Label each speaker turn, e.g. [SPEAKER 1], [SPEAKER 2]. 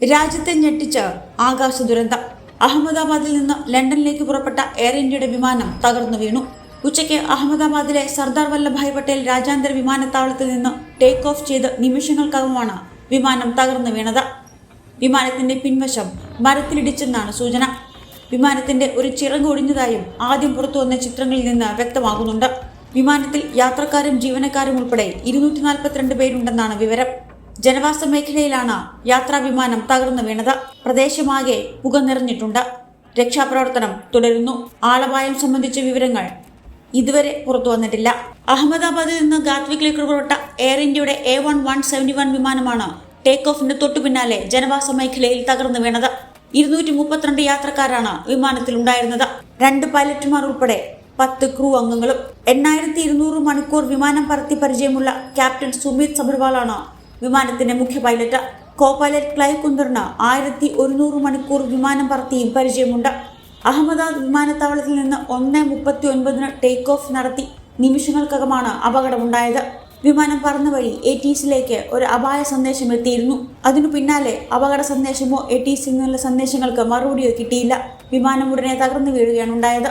[SPEAKER 1] രാജ്യത്തെ ഞെട്ടിച്ച് ആകാശ ദുരന്തം അഹമ്മദാബാദിൽ നിന്ന് ലണ്ടനിലേക്ക് പുറപ്പെട്ട എയർ ഇന്ത്യയുടെ വിമാനം തകർന്നു വീണു. ഉച്ചയ്ക്ക് അഹമ്മദാബാദിലെ സർദാർ വല്ലഭായ് പട്ടേൽ രാജ്യാന്തര വിമാനത്താവളത്തിൽ നിന്ന് ടേക്ക് ഓഫ് ചെയ്ത് നിമിഷങ്ങൾക്കകമാണ് വിമാനം തകർന്നു വീണത്. വിമാനത്തിന്റെ പിൻവശം മരത്തിലിടിച്ചെന്നാണ് സൂചന. വിമാനത്തിന്റെ ഒരു ചിറക് ഒടിഞ്ഞതായും ആദ്യം പുറത്തുവന്ന ചിത്രങ്ങളിൽ നിന്ന് വ്യക്തമാകുന്നുണ്ട്. വിമാനത്തിൽ യാത്രക്കാരും ജീവനക്കാരും ഉൾപ്പെടെ ഇരുന്നൂറ്റി നാൽപ്പത്തിരണ്ട് പേരുണ്ടെന്നാണ് വിവരം. ജനവാസ മേഖലയിലാണ് യാത്രാ വിമാനം തകർന്നു വീണത്. പ്രദേശമാകെ പുക നിറഞ്ഞിട്ടുണ്ട് രക്ഷാപ്രവർത്തനം തുടരുന്നു. ആളപായം സംബന്ധിച്ച വിവരങ്ങൾ ഇതുവരെ പുറത്തു വന്നിട്ടില്ല. അഹമ്മദാബാദിൽ നിന്ന് ഗാത്വിക്കിലേക്ക് പുറപ്പെട്ട എയർ ഇന്ത്യയുടെ A one one seventy one വിമാനമാണ് ടേക്ക് ഓഫിന് തൊട്ടു പിന്നാലെ ജനവാസ മേഖലയിൽ തകർന്നു വീണത്. ഇരുന്നൂറ്റി മുപ്പത്തിരണ്ട് യാത്രക്കാരാണ് വിമാനത്തിൽ ഉണ്ടായിരുന്നത്. രണ്ട് പൈലറ്റുമാർ ഉൾപ്പെടെ പത്ത് ക്രൂ അംഗങ്ങളും. എണ്ണായിരത്തി ഇരുന്നൂറ് മണിക്കൂർ വിമാനം പറത്തി പരിചയമുള്ള ക്യാപ്റ്റൻ സുമിത് സബർവാളാണ് വിമാനത്തിന്റെ മുഖ്യ പൈലറ്റ് കോ പൈലറ്റ് ക്ലൈവ് കുന്ദറിന് ആയിരത്തി ഒരുന്നൂറ് മണിക്കൂർ വിമാനം പറത്തിയും പരിചയമുണ്ട്. അഹമ്മദാബാദ് വിമാനത്താവളത്തിൽ നിന്ന് ഒന്ന് മുപ്പത്തി ഒൻപതിന് ടേക്ക് ഓഫ് നടത്തി നിമിഷങ്ങൾക്കകമാണ് അപകടമുണ്ടായത്. വിമാനം പറന്ന വഴി എ ടി സിയിലേക്ക് ഒരു അപായ സന്ദേശം എത്തിയിരുന്നു. അതിനു പിന്നാലെ അപകട സന്ദേശമോ എ ടി സിയിൽ നിന്നുള്ള സന്ദേശങ്ങൾക്ക് മറുപടിയോ കിട്ടിയില്ല. വിമാനം ഉടനെ തകർന്നു വീഴുകയാണ് ഉണ്ടായത്.